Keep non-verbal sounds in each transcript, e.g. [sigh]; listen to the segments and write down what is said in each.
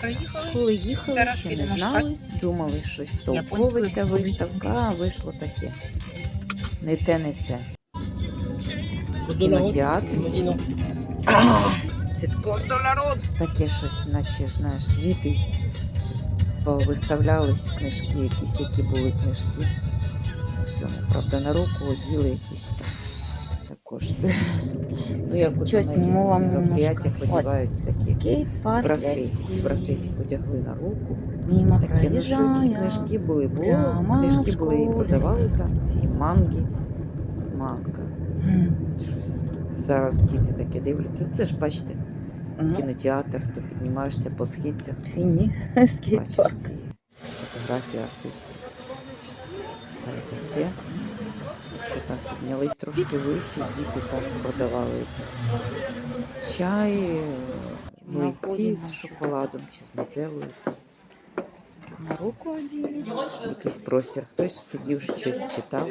Приїхали. Коли їхали, Зараз ще не знали, думали, щось толкове ця виставка, а вийшло таке. Не те несе. Кінотеатр. Таке щось, наче, знаєш, діти повиставлялись книжки, якісь, які були книжки. Цьому, правда, на руку оділи якісь там також. Ну, як Щось мова мероприятиях одягають такі Скейт, браслетик. Браслетик одягли на руку. Мимо Таке, ну що якісь книжки були, прямо книжки в були і школі. продавали там ці манги. Манга. М. Щось зараз діти таке дивляться. Ну, Це ж бачите, Ну, кінотеатр, то піднімаєшся по східцях, Фіні. [laughs] Бачиш ці фотографії артистів. Та й таке. Що там піднялись трошки вище, діти там продавали якісь чай, млинці з шоколадом чи з нутеллою. руку оділи. якийсь простір. Хтось сидів, щось читав.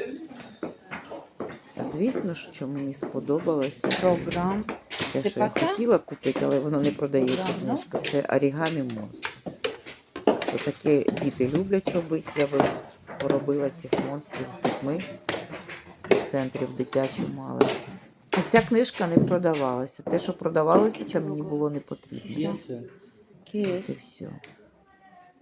Звісно, що мені сподобалося. Програм. Те, що я хотіла купити, але воно не продається книжка. Це орігамі монстр. Таке діти люблять робити. Я поробила цих монстрів з дітьми у центрі в дитячому, але. А ця книжка не продавалася. Те, що продавалося, то мені було не потрібно. От і все.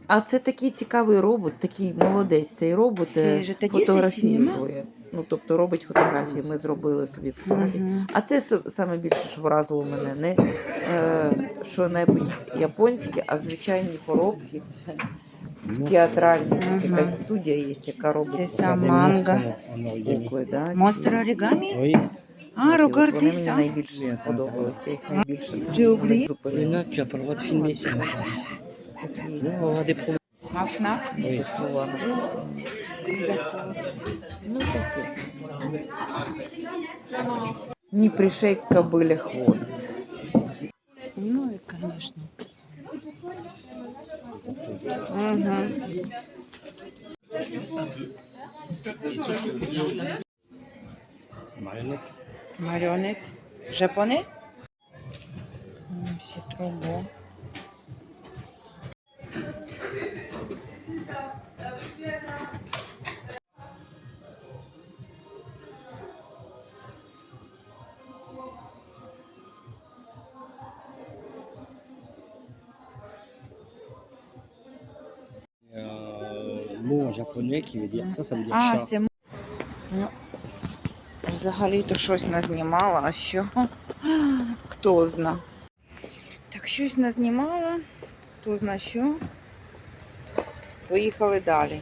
А це такий цікавий робот, такий молодець. Цей робот е, фотографірує. Ну, тобто робить фотографії. Ми зробили собі фотографії. Мгм. А це саме більше, що вразило мене, не е, що-небудь японське, а звичайні коробки. Це театральні. Мгм. Якась студія є, яка робить Це ці сам манга. кукли. Да, ці. Монстр оригамі? Oui, А, От, і от Вони мені Рогардиса. найбільше сподобалися. Я їх найбільше там Ти на обрій? них mais là, зупинилася. tu n'as pas le droit de filmer ça. Такі Non, on aura des problèmes. Мафна. Oui. слова написані. Ну, таке собі. Не пришей к кобиле хвост. Ну и, конечно. Mhm. C'est marionnette. Marionnette. Japonais? Mm, c'est trop beau. Mot en japonais qui veut dire ça, ça veut dire А, chat. Ну, взагалі-то щось назнімала, а що? [gasps] Хто зна. Так, щось назнімала, хто зна що. Поїхали далі.